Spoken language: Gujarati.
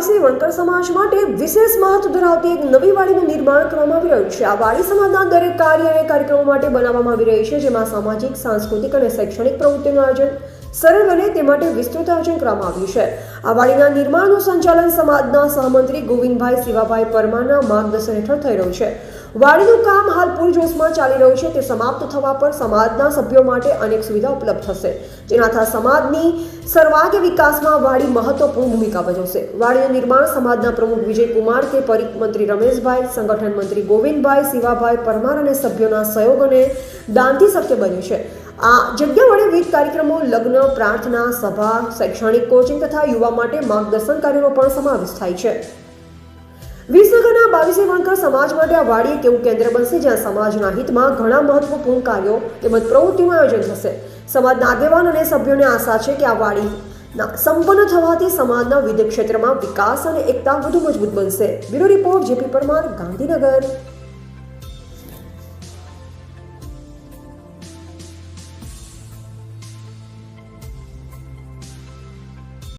બાવીસમી વણકર સમાજ માટે વિશેષ મહત્વ ધરાવતી એક નવી વાડીનું નિર્માણ કરવામાં આવી રહ્યું છે. આ વાડી સમાજના દરેક કાર્ય અને કાર્યક્રમો માટે બનાવવામાં આવી રહી છે, જેમાં સામાજિક, સાંસ્કૃતિક અને શૈક્ષણિક પ્રવૃત્તિનું આયોજન સરળ બને તે માટે વિસ્તૃત આયોજન કરવામાં આવ્યું છે. આ વાડીના નિર્માણનું સંચાલન સમાજના સહમંત્રી ગોવિંદભાઈ શિવાભાઈ પરમારના માર્ગદર્શન હેઠળ થઈ રહ્યું છે. વાડીનું કામ હાલ પૂરજોશમાં ચાલી રહ્યું છે. તે સમાપ્ત થવા પર સમાજના સભ્યો માટે અનેક સુવિધા ઉપલબ્ધ થશે. જેનાથી સમાજની સર્વાંગી વિકાસમાં વાડી મહત્વપૂર્ણ ભૂમિકા ભજવશે. વાડીનું નિર્માણ સમાજના પ્રમુખ વિજયકુમાર કે પરિક મંત્રી રમેશભાઈ, સંગઠન મંત્રી ગોવિંદભાઈ શિવાભાઈ પરમાર અને સભ્યોના સહયોગ અને દાનથી શક્ય બન્યું છે. આ જગ્યા વડે વિવિધ કાર્યક્રમો, લગ્ન, પ્રાર્થના, સભા, શૈક્ષણિક કોચિંગ તથા યુવા માટે માર્ગદર્શન કાર્યનો પણ સમાવેશ થાય છે. વિસનગરના બાવીસે વણકર સમાજ માટે આ વાડી એક એવું કેન્દ્ર બનશે જ્યાં સમાજના હિતમાં ઘણા મહત્વપૂર્ણ કાર્યો તેમજ પ્રવૃત્તિનું આયોજન થશે. સમાજના આગેવાન અને સભ્યોને આશા છે કે આ વાડીના સંપન્ન થવાથી સમાજના વિવિધ ક્ષેત્રમાં વિકાસ અને એકતા વધુ મજબૂત બનશે. Bureau report JP Parmar, Gandhinagar.